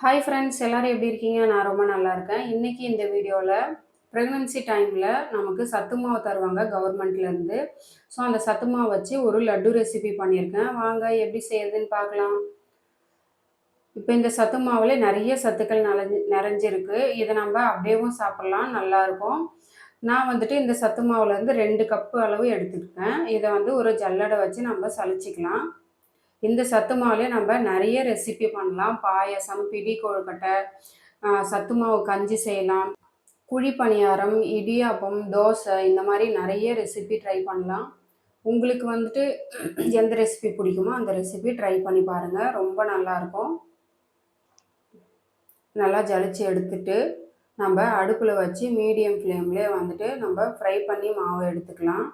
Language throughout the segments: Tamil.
ஹாய் ஃப்ரெண்ட்ஸ் எல்லோரும் எப்படி இருக்கீங்க? நான் ரொம்ப நல்லா இருக்கேன். இன்றைக்கி இந்த வீடியோவில் ப்ரெக்னென்சி டைமில் நமக்கு சத்து மாவு தருவாங்க கவர்மெண்ட்லேருந்து ஸோ அந்த சத்து மாவு வச்சு ஒரு லட்டு ரெசிபி பண்ணியிருக்கேன். வாங்க எப்படி செய்யுதுன்னு பார்க்கலாம். இப்போ இந்த சத்து மாவில் நிறைய சத்துக்கள் நலஞ்சு நிறைஞ்சிருக்கு. இதை நம்ம அப்படியேவும் சாப்பிட்லாம். நல்லாயிருக்கும் நான் வந்துட்டு இந்த சத்து மாவுலேருந்து ரெண்டு கப்பு அளவு எடுத்துருக்கேன் இதை வந்து ஒரு ஜல்லடை வச்சு நம்ம சளிச்சிக்கலாம். இந்த சத்து மாவுலேயே நம்ம நிறைய ரெசிபி பண்ணலாம். பாயசம் பிடி கொழுக்கட்டை சத்து மாவு கஞ்சி செய்யலாம். குழி பணியாரம் இடியாப்பம் தோசை இந்த மாதிரி நிறைய ரெசிபி ட்ரை பண்ணலாம். உங்களுக்கு வந்துட்டு எந்த ரெசிபி பிடிக்குமோ அந்த ரெசிபி ட்ரை பண்ணி பாருங்கள் ரொம்ப நல்லாயிருக்கும் நல்லா ஜலிச்சு எடுத்துட்டு நம்ம அடுப்பில் வச்சு மீடியம் ஃப்ளேம்லேயே வந்துட்டு நம்ம ஃப்ரை பண்ணி மாவு எடுத்துக்கலாம்.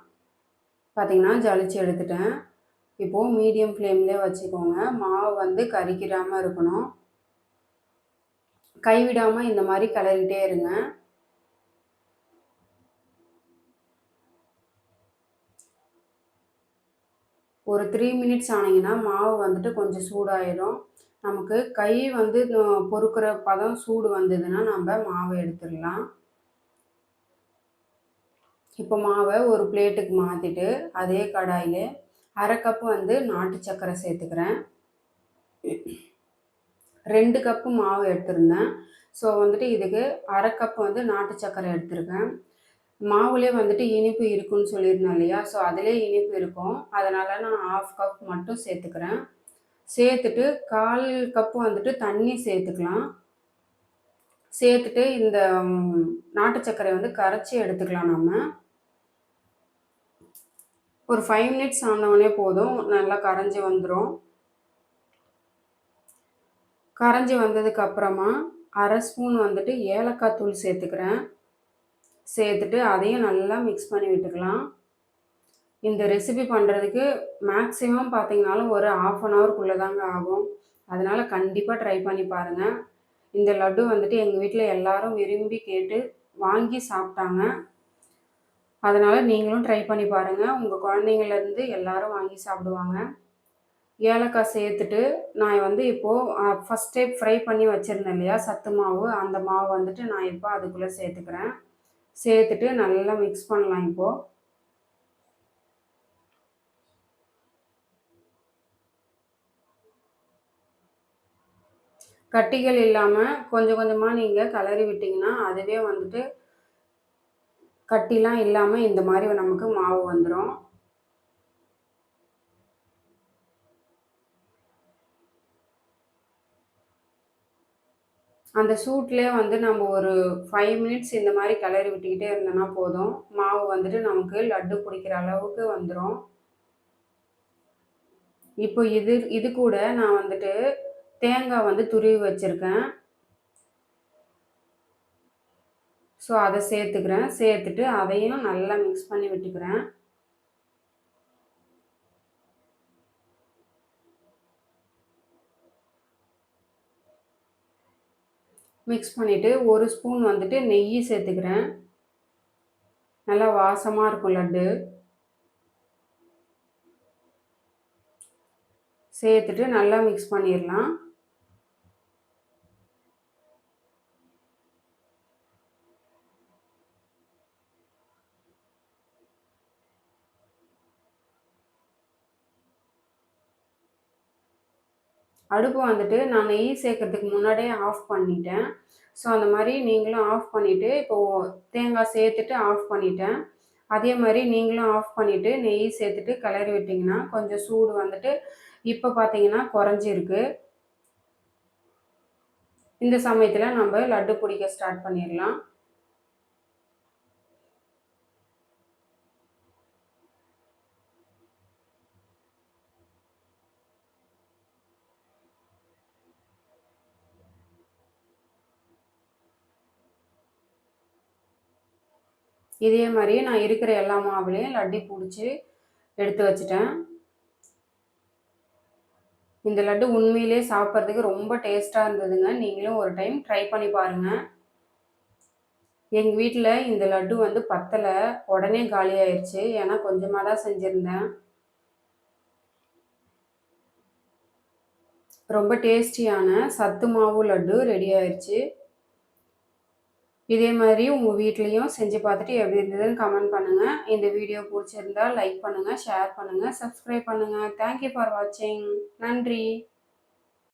பார்த்திங்கன்னா ஜலிச்சு எடுத்துட்டேன். இப்போது மீடியம் ஃப்ளேம்லேயே வச்சுக்கோங்க. மாவு வந்து கறிக்கிறாமல் இருக்கணும். கைவிடாமல் இந்த மாதிரி கிளறிட்டே இருங்க. ஒரு த்ரீ மினிட்ஸ் ஆனீங்கன்னா மாவு வந்துட்டு கொஞ்சம் சூடாயிடும். நமக்கு கை வந்து பொறுக்கிற பதம் சூடு வந்ததுன்னா நம்ம மாவை எடுத்துடலாம். இப்போ மாவை ஒரு பிளேட்டுக்கு மாற்றிட்டு அதே கடாயில் அரை கப்பு வந்து நாட்டு சர்க்கரை சேர்த்துக்கிறேன். ரெண்டு கப்பு மாவு எடுத்திருந்தேன். ஸோ வந்துட்டு இதுக்கு அரை கப்பு வந்து நாட்டு சர்க்கரை எடுத்திருக்கேன். மாவுலேயே வந்துட்டு இனிப்பு இருக்குன்னு சொல்லியிருந்தேன் இல்லையா? ஸோ அதிலே இனிப்பு இருக்கும். அதனால் நான் ஆஃப் கப் மட்டும் சேர்த்துக்கிறேன். சேர்த்துட்டு கால் கப்பு வந்துட்டு தண்ணி சேர்த்துக்கலாம். சேர்த்துட்டு இந்த நாட்டு சர்க்கரை வந்து கரைச்சி எடுத்துக்கலாம் நம்ம ஒரு ஃபைவ் மினிட்ஸ் ஆனவுடனே போதும். நல்லா கரைஞ்சி வந்துடும் கரைஞ்சி வந்ததுக்கு அப்புறமா அரை ஸ்பூன் வந்துட்டு ஏலக்காய் தூள் சேர்த்துக்கிறேன். சேர்த்துட்டு அதையும் நல்லா மிக்ஸ் பண்ணி விட்டுக்கலாம். இந்த ரெசிபி பண்ணுறதுக்கு மேக்ஸிமம் பார்த்தீங்கனாலும் ஒரு ஆஃப் அன் அவருக்குள்ளே தாங்க ஆகும். அதனால் கண்டிப்பாக ட்ரை பண்ணி பாருங்கள் இந்த லட்டு வந்துட்டு எங்கள் வீட்டில் எல்லோரும் விரும்பி கேட்டு வாங்கி சாப்பிட்டாங்க. அதனால் நீங்களும் ட்ரை பண்ணி பாருங்கள் உங்கள் குழந்தைங்கள்லேருந்து எல்லாரும் வாங்கி சாப்பிடுவாங்க. ஏலக்காய் சேர்த்துட்டு நான் வந்து இப்போது ஃபஸ்ட் டைப் ஃப்ரை பண்ணி வச்சுருந்தேன் இல்லையா? சத்து மாவு. அந்த மாவு வந்துட்டு நான் இப்போ அதுக்குள்ளே சேர்த்துக்கிறேன். சேர்த்துட்டு நல்லா மிக்ஸ் பண்ணலாம் இப்போது கட்டிகள் இல்லாமல் கொஞ்சம் கொஞ்சமாக நீங்கள் கலரி விட்டிங்கன்னா அதுவே வந்துட்டு கட்டிலாம் இல்லாமல் இந்த மாதிரி நமக்கு மாவு வந்துடும் அந்த சூட்லேயே வந்து நம்ம ஒரு ஃபைவ் மினிட்ஸ் இந்த மாதிரி கிளறி விட்டுக்கிட்டே இருந்தோன்னா போதும். மாவு வந்துட்டு நமக்கு லட்டு பிடிக்கிற அளவுக்கு வந்துடும் இப்போ இது இது கூட நான் வந்துட்டு தேங்காய் வந்து துருவி வச்சுருக்கேன். ஸோ அதை சேர்த்துக்கிறேன். சேர்த்துட்டு அதையும் நல்லா மிக்ஸ் பண்ணி விட்டுக்கிறேன். மிக்ஸ் பண்ணிவிட்டு ஒரு ஸ்பூன் வந்துட்டு நெய் சேர்த்துக்கிறேன். நல்லா வாசமாக இருக்கும் லட்டு. சேர்த்துட்டு நல்லா மிக்ஸ் பண்ணிடலாம். அடுப்பு வந்துட்டு நான் நெய் சேர்க்கறதுக்கு முன்னாடியே ஆஃப் பண்ணிட்டேன். ஸோ அந்த மாதிரி நீங்களும் ஆஃப் பண்ணிவிட்டு இப்போது தேங்காய் சேர்த்துட்டு ஆஃப் பண்ணிட்டேன். அதே மாதிரி நீங்களும் ஆஃப் பண்ணிவிட்டு நெய் சேர்த்துட்டு கிளறி விட்டிங்கன்னா கொஞ்சம் சூடு வந்துட்டு இப்போ பார்த்தீங்கன்னா குறைஞ்சிருக்கு. இந்த சமயத்தில் நம்ம லட்டு பிடிக்க ஸ்டார்ட் பண்ணிடலாம். இதே மாதிரியே நான் இருக்கிற எல்லா மாவுலேயும் லட்டி பிடிச்சி எடுத்து வச்சுட்டேன். இந்த லட்டு உண்மையிலே சாப்பிட்றதுக்கு ரொம்ப டேஸ்ட்டாக இருந்ததுங்க. நீங்களும் ஒரு டைம் ட்ரை பண்ணி பாருங்கள் எங்கள் வீட்டில் இந்த லட்டு வந்து பத்தலை உடனே காலி ஆயிடுச்சு ஏன்னா கொஞ்சமாக தான் செஞ்சுருந்தேன். ரொம்ப டேஸ்டியான சத்து மாவு லட்டு ரெடி ஆயிடுச்சு இதே மாதிரி உங்கள் வீட்லேயும் செஞ்சு பார்த்துட்டு எப்படி இருந்ததுன்னு கமெண்ட் பண்ணுங்கள் இந்த வீடியோ பிடிச்சிருந்தா லைக் பண்ணுங்கள் ஷேர் பண்ணுங்கள் சப்ஸ்கிரைப் பண்ணுங்கள் தேங்க்யூ ஃபார் வாட்சிங் நன்றி.